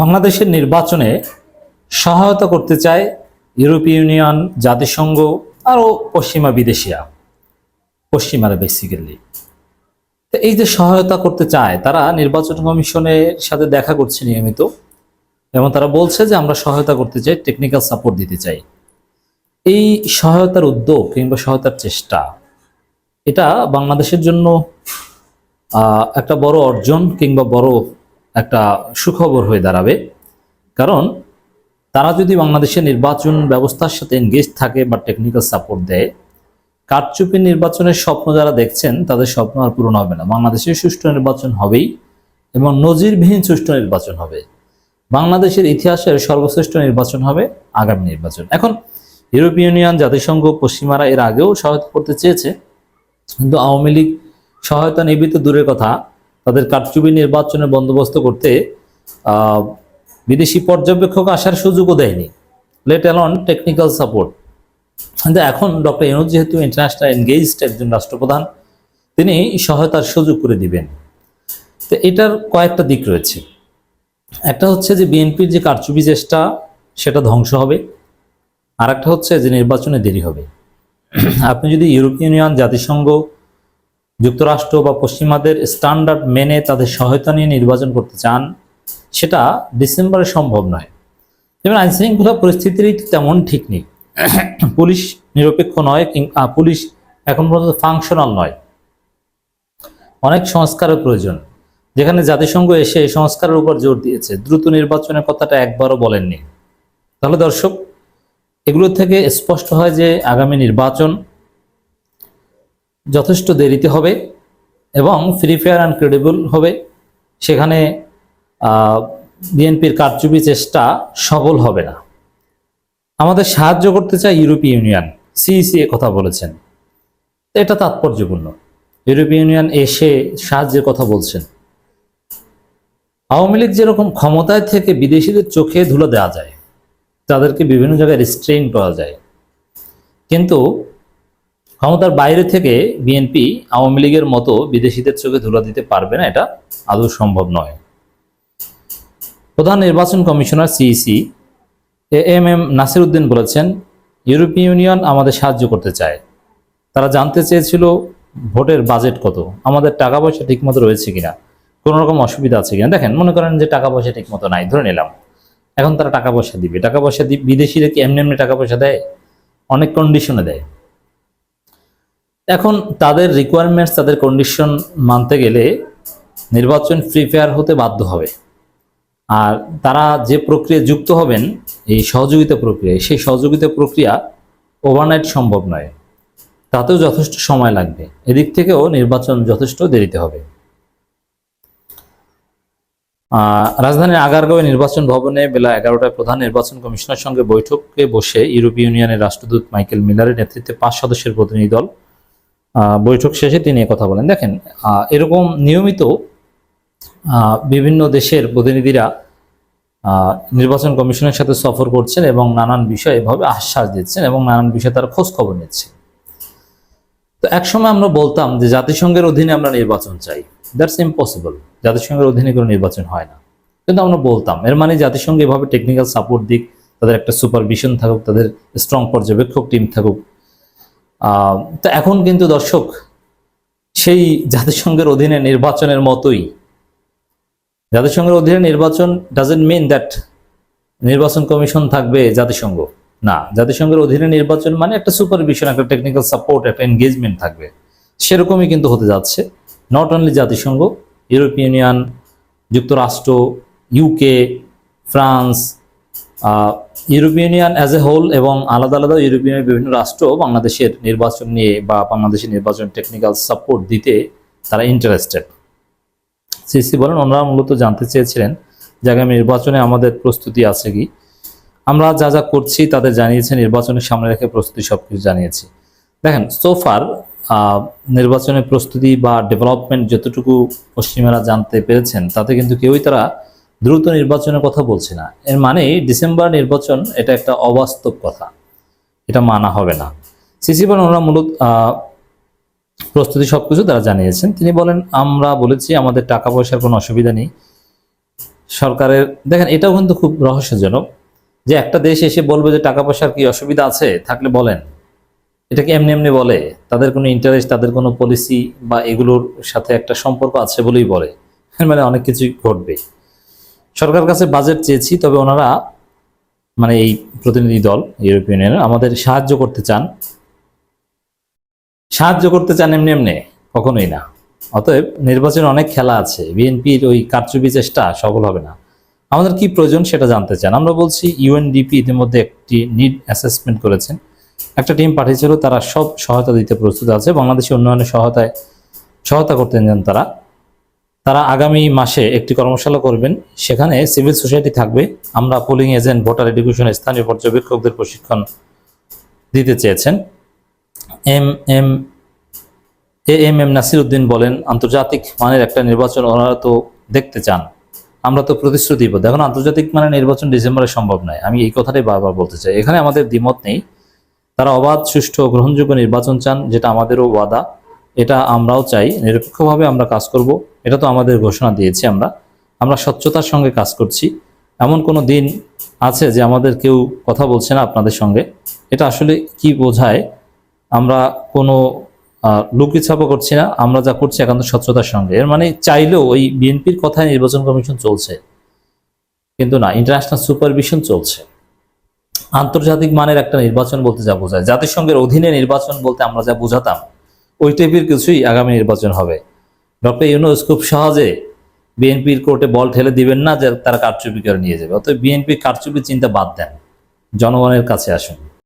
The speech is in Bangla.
বাংলাদেশের নির্বাচনে সহায়তা করতে চায় ইউরোপীয় ইউনিয়ন, জাতিসংঘ আরও পশ্চিমা বিদেশিয়া পশ্চিমারা বেসিক্যালি তো এই যে সহায়তা করতে চায়, তারা নির্বাচন কমিশনের সাথে দেখা করছে নিয়মিত এবং তারা বলছে যে আমরা সহায়তা করতে চাই টেকনিক্যাল সাপোর্ট দিতে চাই। এই সহায়তার উদ্যোগ কিংবা সহায়তার চেষ্টা, এটা বাংলাদেশের জন্য একটা বড় অর্জন কিংবা বড় একটা সুখবর হয়ে দাঁড়াবে। কারণ তারা যদি বাংলাদেশের নির্বাচন ব্যবস্থার সাথে এনগেজ থাকে বা টেকনিক্যাল সাপোর্ট দেয় কারচুপি নির্বাচনের স্বপ্ন যারা দেখছেন, তাদের স্বপ্ন আর পূরণ হবে না। বাংলাদেশে সুষ্ঠু নির্বাচন হবেই এবং নজিরবিহীন সুষ্ঠু নির্বাচন হবে। বাংলাদেশের ইতিহাসের সর্বশ্রেষ্ঠ নির্বাচন হবে আগামী নির্বাচন। এখন ইউরোপীয় ইউনিয়ন, জাতিসংঘ, পশ্চিমারা এর আগেও সহায়তা করতে চেয়েছে। কিন্তু আওয়ামী লীগ সহায়তা নিবিত দূরের কথা। তাদের কারচুপি নির্বাচনের বন্দোবস্ত করতে বিদেশি পর্যবেক্ষক আসার সুযোগও দেয়নি। Let alone technical support. কিন্তু এখন ডক্টর ইনুজ যেহেতু ইন্টারন্যাশনাল এনগেজড একজন রাষ্ট্রপ্রধান, তিনি সহায়তার সুযোগ করে দিবেন। তো এটার কয়েকটা দিক রয়েছে। একটা হচ্ছে যে বিএনপির যে কারচুপি চেষ্টা, সেটা ধ্বংস হবে। আর একটা হচ্ছে যে নির্বাচনে দেরি হবে। আপনি যদি ইউরোপিয়ান ইউনিয়ন, জাতিসংঘ যুক্তরাষ্ট্র বা পশ্চিমাদের স্ট্যান্ডার্ড মেনে তাদের সহায়তা নিয়ে নির্বাচন করতে চান সেটা ডিসেম্বরে সম্ভব নয়। যেমন আইন শৃঙ্খলা পরিস্থিতির তেমন ঠিক নেই। পুলিশ নিরপেক্ষ নয় কিং- আহ, পুলিশ এখন পর্যন্ত ফাংশনাল নয়। অনেক সংস্কারের প্রয়োজন যেখানে জাতিসংঘ এসে এই সংস্কারের উপর জোর দিয়েছে। দ্রুত নির্বাচনের কথাটা একবারও বলেননি। তাহলে দর্শক এগুলো থেকে স্পষ্ট হয় যে আগামী নির্বাচন যথেষ্ট দেরিতে হবে এবং ফ্রি ফেয়ার অ্যান্ড ক্রেডিবল হবে। সেখানে বিএনপির কারচুপি চেষ্টা সফল হবে না। আমাদের সাহায্য করতে চায় ইউরোপীয় ইউনিয়ন সিইসি কথা বলেছেন। এটা তাৎপর্যপূর্ণ। ইউরোপীয় ইউনিয়ন এসে সাহায্যের কথা বলছেন। আওয়ামী লীগ যেরকম ক্ষমতায় থেকে বিদেশিদের চোখে ধুলো দেওয়া যায়, তাদেরকে বিভিন্ন জায়গায় রিস্ট্রেইন করা যায়। কিন্তু ক্ষমতার বাইরে থেকে বিএনপি আওয়ামী লীগের মতো বিদেশিদের চোখে ধুলা দিতে পারবে না, এটা আদৌ সম্ভব নয়। প্রধান নির্বাচন commissioner CEC A M M Nasir Uddin বলেছেন, ইউরোপীয় ইউনিয়ন আমাদের সাহায্য করতে চায়। তারা জানতে চেয়েছিল ভোটের বাজেট কত, আমাদের টাকা পয়সা ঠিকমতো রয়েছে কিনা, কোনো রকম অসুবিধা আছে কিনা। দেখেন, মনে করেন যে টাকা পয়সা ঠিকমতো নাই, ধরে নিলাম। এখন তারা টাকা পয়সা দিবে, টাকা পয়সা বিদেশিরা কি এমনি এমনি টাকা পয়সা দেয়? অনেক কন্ডিশনে দেয়। এখন তাদের রিকোয়ারমেন্টস তাদের কন্ডিশন মানতে গেলে নির্বাচন ফ্রি ফেয়ার হতে বাধ্য হবে। আর তারা যে প্রক্রিয়া যুক্ত হবেন, এই সহযোগিতা প্রক্রিয়া সেই সহযোগিতা প্রক্রিয়া ওভারনাইট সম্ভব নয়। তাতেও যথেষ্ট সময় লাগবে। এদিক থেকেও নির্বাচন যথেষ্ট দেরিতে হবে। রাজধানীর আগারগাঁওয়ে নির্বাচন ভবনে বেলা এগারোটায় প্রধান নির্বাচন কমিশনার সঙ্গে বৈঠকে বসে ইউরোপীয় ইউনিয়নের রাষ্ট্রদূত মাইকেল মিলারের নেতৃত্বে পাঁচ সদস্যের প্রতিনিধি দল বৈঠক শেষে তিনি কথা বলেন। দেখেন এরকম নিয়মিত বিভিন্ন দেশের প্রতিনিধিরা নির্বাচন কমিশনের সাথে সফর করছেন এবং নানান বিষয়ে এভাবে আশ্বাস দিচ্ছেন এবং নানান বিষয়ে তারা খোঁজ খবর নিচ্ছে তো একসময় আমরা বলতাম যে, জাতিসংঘের অধীনে আমরা নির্বাচন চাই। দ্যাটস ইম্পসিবল জাতিসংঘের অধীনে কোনো নির্বাচন হয় না। কিন্তু আমরা বলতাম, এর মানে জাতিসংঘ এভাবে টেকনিক্যাল সাপোর্ট দিক, তাদের একটা সুপারভিশন থাকুক, তাদের স্ট্রং পর্যবেক্ষক টিম থাকুক তো এখন কিন্তু দর্শক, সেই জাতিসংঘের অধীনে নির্বাচনের মতোই। জাতিসংঘের অধীনে নির্বাচন ডাজেন্ট মিন দ্যাট নির্বাচন কমিশন থাকবে জাতিসংঘ। না, জাতিসংঘের অধীনে নির্বাচন মানে একটা সুপারভিশন একটা টেকনিক্যাল সাপোর্ট একটা এনগেজমেন্ট থাকবে। সেরকমই কিন্তু হতে যাচ্ছে। নট অনলি জাতিসংঘ ইউরোপিয়ান ইউনিয়ন যুক্তরাষ্ট্র UK France European Union as a whole এবং আলাদা আলাদা ইউরোপিয়ান বিভিন্ন রাষ্ট্র বাংলাদেশের নির্বাচন নিয়ে বা বাংলাদেশের নির্বাচন টেকনিক্যাল সাপোর্ট দিতে তারা ইন্টারেস্টেড সিসি বলেন, ওনারা মূলত জানতে চেয়েছিলেন যে আগামী নির্বাচনে আমাদের প্রস্তুতি আছে কি। আমরা যা যা করছি তাদের জানিয়েছে, নির্বাচনের সামনে রেখে প্রস্তুতি সবকিছু জানিয়েছি। দেখেন সোফার নির্বাচনের প্রস্তুতি বা ডেভেলপমেন্ট যতটুকু পশ্চিমেরা জানতে পেরেছেন, তাতে কিন্তু কেউই তারা দ্রুত নির্বাচনের কথা বলছে না। এর মানে ডিসেম্বর নির্বাচন এটা একটা অবাস্তব কথা। এটা মানা হবে না। সিসি ওরা মূলত প্রস্তুতি সবকিছু তারা জানিয়েছেন। তিনি বলেন, আমরা বলেছি আমাদের টাকা পয়সার কোনো অসুবিধা নেই। সরকারের দেখেন, এটাও কিন্তু খুব রহস্যজনক যে একটা দেশ এসে বলবে যে টাকা পয়সার কি অসুবিধা আছে, থাকলে বলেন। এটাকে এমনি এমনি বলে? তাদের কোনো ইন্টারেস্ট তাদের কোনো পলিসি বা এগুলোর সাথে একটা সম্পর্ক আছে বলেই বলে। মানে অনেক কিছুই ঘটবে। সরকার কাছে বাজেট চেয়েছি, তবে ওনারা মানে এই প্রতিনিধি দল ইউরোপিয়ান ইউনিয়নের আমাদের সাহায্য করতে চান। সাহায্য করতে চান এমনি এমনি, কখনোই না। অতএব নির্বাচনে অনেক খেলা আছে, বিএনপির ওই কারচুপি চেষ্টা সফল হবে না। আমাদের কি প্রয়োজন সেটা জানতে চান। আমরা বলছি ইউএনডিপি ইতিমধ্যে একটি নিড অ্যাসেসমেন্ট করেছেন। একটা টিম পাঠিয়েছিল, তারা সব সহায়তা দিতে প্রস্তুত আছে। বাংলাদেশের উন্নয়নের সহায়তায়, সহায়তা করতে চান তারা। তারা আগামী মাসে একটি কর্মশালা করবেন। সেখানে সিভিল সোসাইটি থাকবে। আমরা পোলিং এজেন্ট ভোটার এডুকেশন স্থানীয় পর্যবেক্ষকদের প্রশিক্ষণ দিতে চেয়েছেন। M M A M M Nasir Uddin বলেন, আন্তর্জাতিক মানের একটা নির্বাচন ওনারা তো দেখতে চান। আমরা তো প্রতিশ্রুতিবদ্ধ এখন আন্তর্জাতিক মানের নির্বাচন ডিসেম্বরে সম্ভব নয়। আমি এই কথাটাই বারবার বলতে চাই। এখানে আমাদের দ্বিমত নেই। তারা অবাধ, সুষ্ঠু গ্রহণযোগ্য নির্বাচন চান, যেটা আমাদেরও ওয়াদা। এটা আমরাও চাই, নিরপেক্ষভাবে আমরা কাজ করব, এটা তো আমাদের ঘোষণা দিয়েছি আমরা। আমরা স্বচ্ছতার সঙ্গে কাজ করছি। এমন কোনো দিন আছে যে আমাদের কেউ কথা বলছে না আপনাদের সঙ্গে? এটা আসলে কি বোঝায়? আমরা কোনো লুকিছাপা করছি না, আমরা যা করছি একান্ত স্বচ্ছতার সঙ্গে। এর মানে চাইলেও ওই বিএনপির কথায় নির্বাচন কমিশন চলছে। কিন্তু না, ইন্টারন্যাশনাল সুপারভিশন চলছে। আন্তর্জাতিক মানের একটা নির্বাচন বলতে যা বোঝায়। জাতিসংঘের অধীনে নির্বাচন বলতে আমরা যা বোঝাতাম ওই টাইপের কিছুই আগামী নির্বাচন হবে। ডক্টর ইউনুস খুব সহজে বিএনপির কোর্টে বল ঠেলে দিবেন না যে তারা কারচুপি করে নিয়ে যাবে। অতএব বিএনপি কারচুপি চিন্তা বাদ দেন। জনগণের কাছে আসুন।